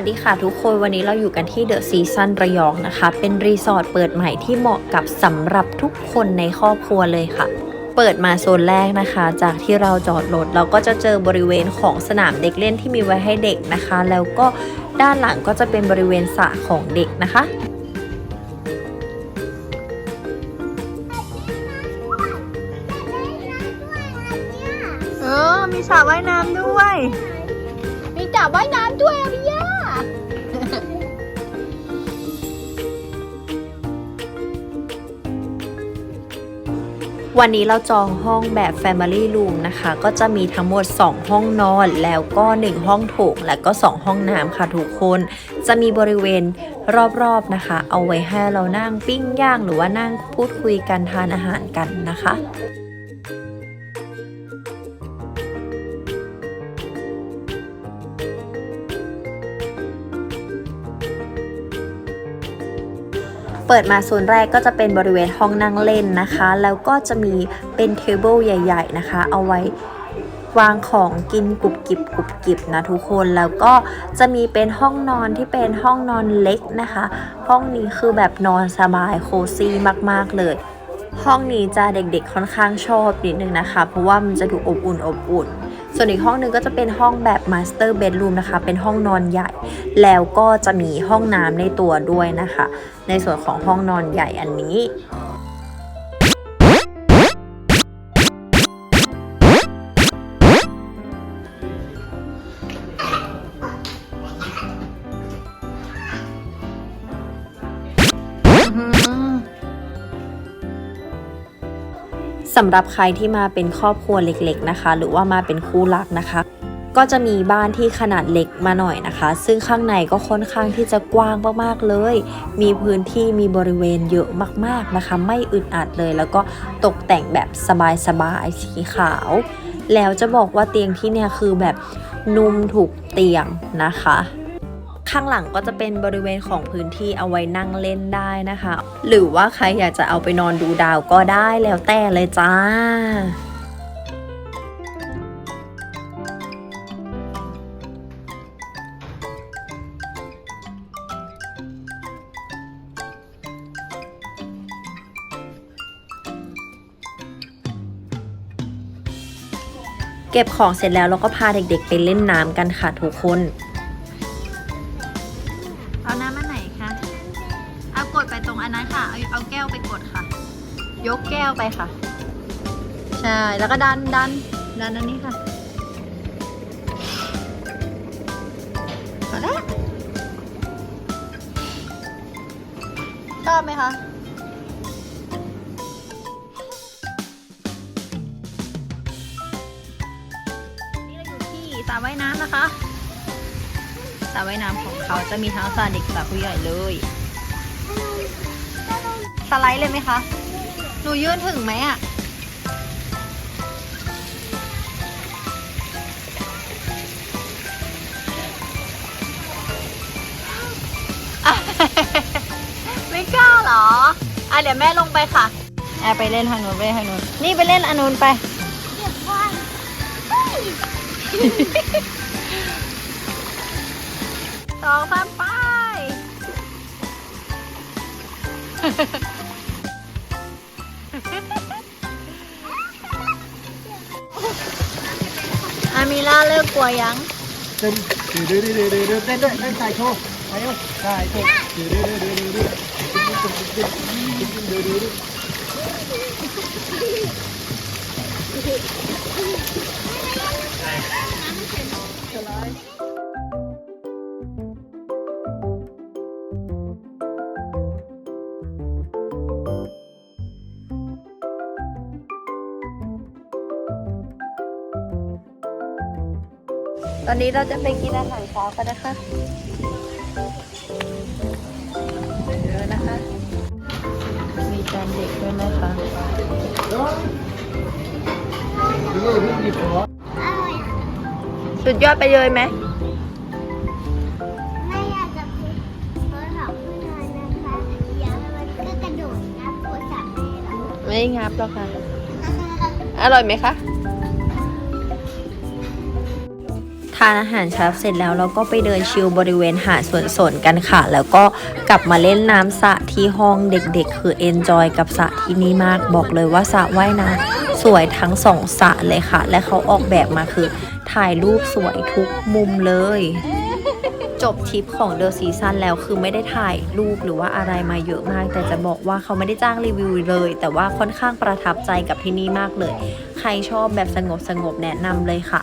สดีค่ะทุกคนวันนี้เราอยู่กันที่เดอะซีซันระยองนะคะ เป็นรีสอร์ทเปิดใหม่ที่เหมาะกับสำหรับทุกคนในครอบครัวเลยค่ะ เปิดมาโซนแรกนะคะ จากที่เราจอดรถเราก็จะเจอบริเวณของสนามเด็กเล่นที่มีไว้ให้เด็กนะคะ แล้วก็ด้านหลังก็จะเป็นบริเวณสระของเด็กนะคะเออมีสระว่ายน้ำด้วย มีจับว่ายน้ำด้วยอะพี่ วันนี้เราจองห้องแบบ Family Room นะคะ ก็จะมีทั้งหมด 2 ห้องนอน แล้วก็ 1 ห้องโถง และก็ 2 ห้องน้ำค่ะทุกคน จะมีบริเวณรอบๆนะคะ เอาไว้ให้เรานั่งปิ้งย่าง หรือว่านั่งพูดคุยกันทานอาหารกันนะคะ เปิดมาโซนแรกก็จะเป็นบริเวณห้องนั่งเล่นนะคะ แล้วก็จะมีเป็นเทเบิลใหญ่ ๆ นะคะ เอาไว้วางของกินกรุบกิบกรุบกิบนะทุกคนแล้วก็จะมีเป็นห้องนอนที่เป็นห้องนอนเล็กนะคะ ห้องนี้คือแบบนอนสบายโคซี่มากๆเลย ห้องนี้จะเด็กๆค่อนข้างชอบนิดนึงนะคะ เพราะว่ามันจะดูอบอุ่นอบอุ่น ส่วนอีกห้องหนึงก็จะเป็นห้องแบบมาสเตอร์เบดรูมนะคะ เป็นห้องนอนใหญ่ แล้วก็จะมีห้องน้ำในตัวด้วยนะคะ ในส่วนของห้องนอนใหญ่อันนี้ สำหรับใครที่มาเป็นครอบครัวเล็กๆนะคะ หรือว่ามาเป็นคู่รักนะคะ ก็จะมีบ้านที่ขนาดเล็กมาหน่อยนะคะ ซึ่งข้างในก็ค่อนข้างที่จะกว้างมากๆเลย มีพื้นที่มีบริเวณเยอะมากๆนะคะ ไม่อึดอัดเลย แล้วก็ตกแต่งแบบสบายๆสีขาว แล้วจะบอกว่าเตียงที่เนี่ยคือแบบนุ่มถูกเตียงนะคะ ข้างหลังก็จะเป็นบริเวณของพื้นที่เอาไว้นั่งเล่นได้นะคะ หรือว่าใครอยากจะเอาไปนอนดูดาวก็ได้แล้วแต่เลยจ้าเก็บของเสร็จแล้วเราก็พาเด็กๆไปเล่นน้ำกันค่ะทุกคน เอาแก้วไปกดค่ะ ยกแก้วไปค่ะ ใช่ แล้วก็ดันดันดันอันนี้ค่ะเอาละชอบไหมคะนี่เราอยู่ที่สระว่ายน้ำนะคะสระว่ายน้ำของเขาจะมีทั้งสระเด็กสระผู้ใหญ่เลย สไลด์เลยไหมคะ หนูยื่นถึงไหมอะไม่กล้าเหรอ อะเดี๋ยวแม่ลงไปค่ะ แอบไปเล่นทางนู้นไปเล่นทางนู้น นี่ไปเล่นอันนู้นไปเก็บไว้สองสามไป อามีล่าเลิกกลัวยังเต้นเดือดเดือดเดือดเดือดเต้นด้วยเต้นสายโชว์ไปเร็วสายโชว์เดือดเดือดเดือดเดือดเดือดเดือด ตอนนี้เราจะไปกินอาหารเช้ากันนะคะเยอะนะคะ มีจานเด็กด้วยนะคะเดือดเดือดหยิบหัวอร่อยอะสุดยอดไปเลยไหมแม่อยากจะพูดโทรศัพท์เพื่อนนะคะเดี๋ยวมันก็กระโดดนะโทรศัพท์แม่เราไม่งับหรอกค่ะ อร่อยไหมคะานอาหารเช้าเสร็จแล้วเราก็ไปเดินชิลบริเวณหาดสวนสนกันค่ะ แล้วก็กลับมาเล่นน้ำสระที่ห้องเด็กๆ คือเอนจอยกับสระที่นี่มากบอกเลยว่าสระว่ายน้ำสวยทั้งสองสระเลยค่ะ และเขาออกแบบมาคือถ่ายรูปสวยทุกมุมเลย จบทริปของเดอะซีซันแล้วคือไม่ได้ถ่ายรูปหรือว่าอะไรมาเยอะมาก แต่จะบอกว่าเขาไม่ได้จ้างรีวิวเลย แต่ว่าค่อนข้างประทับใจกับที่นี่มากเลย ใครชอบแบบสงบสงบๆแนะนำเลยค่ะ